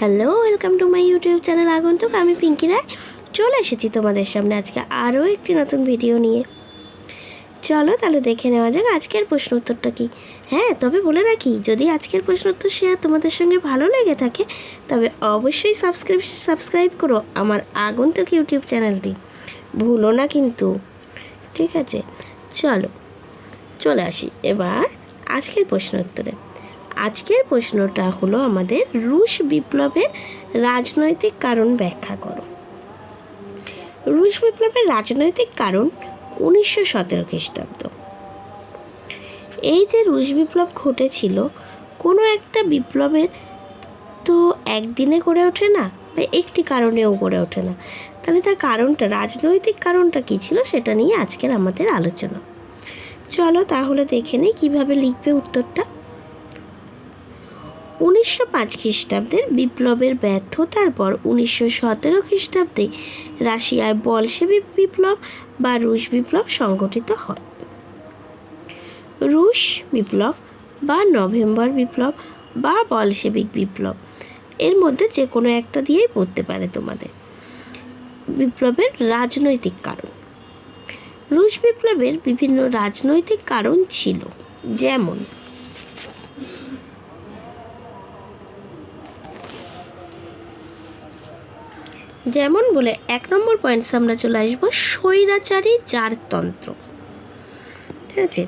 Hello welcome to my YouTube channel আগন্তুক, আমি পিঙ্কি রায়। চলে এসেছি তোমাদের সামনে আজকে আরও একটি নতুন ভিডিও নিয়ে। চলো তাহলে দেখে নেওয়া যাক আজকের প্রশ্ন উত্তরটা কী। হ্যাঁ তবে বলে রাখি, যদি আজকের প্রশ্ন উত্তর শেয়ার তোমাদের সঙ্গে ভালো লেগে থাকে, তবে অবশ্যই সাবস্ক্রাইব সাবস্ক্রাইব করো আমার আগন্তুক ইউটিউব চ্যানেলটি ভুলো না কিন্তু। ঠিক আছে, চলো, চলে আসি। এবার আজকের প্রশ্ন উত্তরে। আজকের প্রশ্নটা হলো আমাদের রুশ বিপ্লবের রাজনৈতিক কারণ ব্যাখ্যা করো। রুশ বিপ্লবের রাজনৈতিক কারণ উনিশশো সতেরো খ্রিস্টাব্দ। এই যে রুশ বিপ্লব ঘটেছিল, কোনো একটা বিপ্লবের তো একদিনে গড়ে ওঠে না, বা একটি কারণেও গড়ে ওঠে না। তাহলে তার কারণটা, রাজনৈতিক কারণটা কী ছিল সেটা নিয়ে আজকের আমাদের আলোচনা। চলো তাহলে দেখে নিই কীভাবে লিখবে উত্তরটা। উনিশশো পাঁচ খ্রিস্টাব্দের বিপ্লবের ব্যর্থতার পর উনিশশো সতেরো খ্রিস্টাব্দে রাশিয়ায় বলশেবিক বিপ্লব বা রুশ বিপ্লব সংগঠিত হয়। রুশ বিপ্লব বা নভেম্বর বিপ্লব বা বলশেবিক বিপ্লব, এর মধ্যে যে কোনো একটা দিয়েই পড়তে পারে তোমাদের। বিপ্লবের রাজনৈতিক কারণ, রুশ বিপ্লবের বিভিন্ন রাজনৈতিক কারণ ছিল। যেমন যেমন বলে এক নম্বর পয়েন্টস আমরা চলে আসব স্বৈরাচারী জারতন্ত্র ঠিক আছে?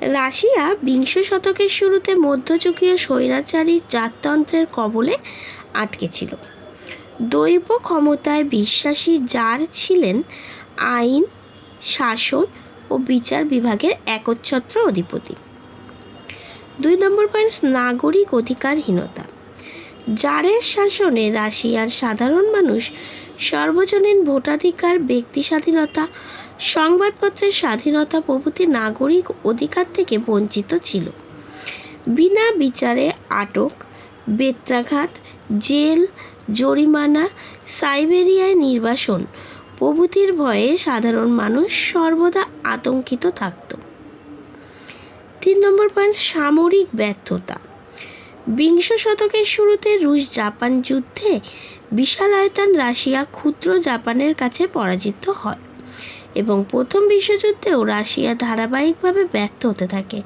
রাশিয়া বিংশ শতকের শুরুতে মধ্যযুগীয় স্বৈরাচারী জারতন্ত্রের কবলে আটকে ছিল। দৈব ক্ষমতায় বিশ্বাসী যার ছিলেন আইন, শাসন ও বিচার বিভাগের একচ্ছত্র অধিপতি। দুই নম্বর পয়েন্টস নাগরিক অধিকারহীনতা। জারের শাসনে রাশিয়ার সাধারণ মানুষ সর্বজনীন ভোটাধিকার, ব্যক্তি স্বাধীনতা, সংবাদপত্রের স্বাধীনতা প্রভৃতি নাগরিক অধিকার থেকে বঞ্চিত ছিল। বিনা বিচারে আটক, বেত্রাঘাত, জেল, জরিমানা, সাইবেরিয়ায় নির্বাসন প্রভৃতির ভয়ে সাধারণ মানুষ সর্বদা আতঙ্কিত থাকত। তিন নম্বর পয়েন্ট সামরিক ব্যর্থতা। বিংশ শতকের শুরুতে রুশ জাপান যুদ্ধে বিশাল আয়তন রাশিয়া ক্ষুদ্র জাপানের কাছে পরাজিত হয় এবং প্রথম বিশ্বযুদ্ধেও রাশিয়া ধারাবাহিকভাবে ব্যর্থ হতে থাকে,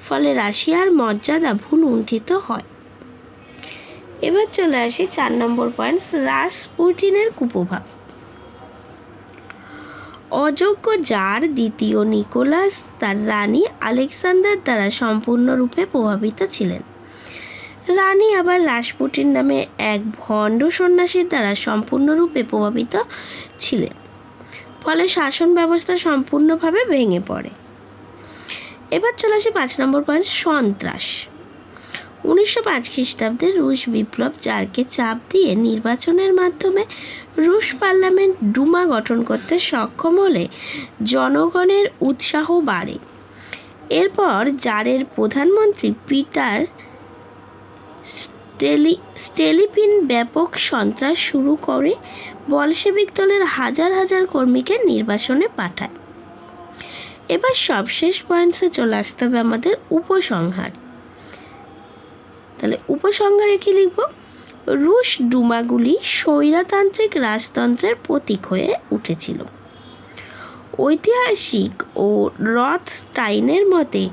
ফলে রাশিয়ার মর্যাদা ভুল উন্ঠিত হয়। এবার চলে আসি চার নম্বর পয়েন্ট রাসপুটিনের কুপ্রভাব। অযোগ্য জার দ্বিতীয় নিকোলাস, তার রানী আলেকজান্ডার দ্বারা সম্পূর্ণরূপে প্রভাবিত ছিলেন। রানী আবার রাসপুটিন নামে এক ভণ্ড সন্ন্যাসীর দ্বারা সম্পূর্ণরূপে প্রভাবিত ছিলেন। ফলে শাসন ব্যবস্থা সম্পূর্ণভাবে ভেঙে পড়ে। এবার চলে আসে পাঁচ নম্বর পয়েন্ট সন্ত্রাস। উনিশশো পাঁচ খ্রিস্টাব্দে রুশ বিপ্লব জারকে চাপ দিয়ে নির্বাচনের মাধ্যমে রুশ পার্লামেন্ট ডুমা গঠন করতে সক্ষম হলে জনগণের উৎসাহ বাড়ে। এরপর জারের প্রধানমন্ত্রী পিটার স্টেলি স্টেলিপিন ব্যাপক সন্ত্রাস শুরু করে বলশেবিক দলের হাজার হাজার কর্মীকে নির্বাসনে পাঠায়। এবার সবশেষ পয়েন্টসে চলে আসতে হবে আমাদের উপসংহার। তাহলে উপসংহারে কি লিখব? রুশ ডুমাগুলি স্বৈরাতান্ত্রিক রাজতন্ত্রের প্রতীক হয়ে উঠেছিল। ঐতিহাসিক ও রথ স্টাইনের মতে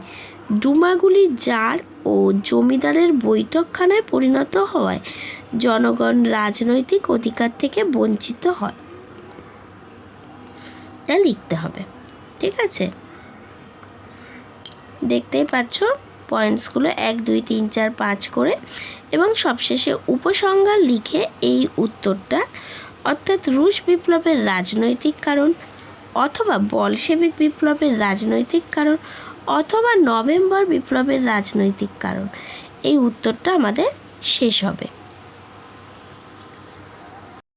ডুমাগুলি জার ও জমিদারের বৈঠকখানায় পরিণত হওয়ায় জনগণ রাজনৈতিক অধিকার থেকে বঞ্চিত হয়। এটা লিখতে হবে, ঠিক আছে? দেখতেই পাচ্ছ পয়েন্টসগুলো এক, দুই, তিন, চার, পাঁচ করে এবং সবশেষে উপসংজ্ঞা লিখে এই উত্তরটা, অর্থাৎ রুশ বিপ্লবের রাজনৈতিক কারণ অথবা বলশেবিক বিপ্লবের রাজনৈতিক কারণ অথবা নভেম্বর বিপ্লবের রাজনৈতিক কারণ। এই উত্তরটা আমাদের শেষ হবে।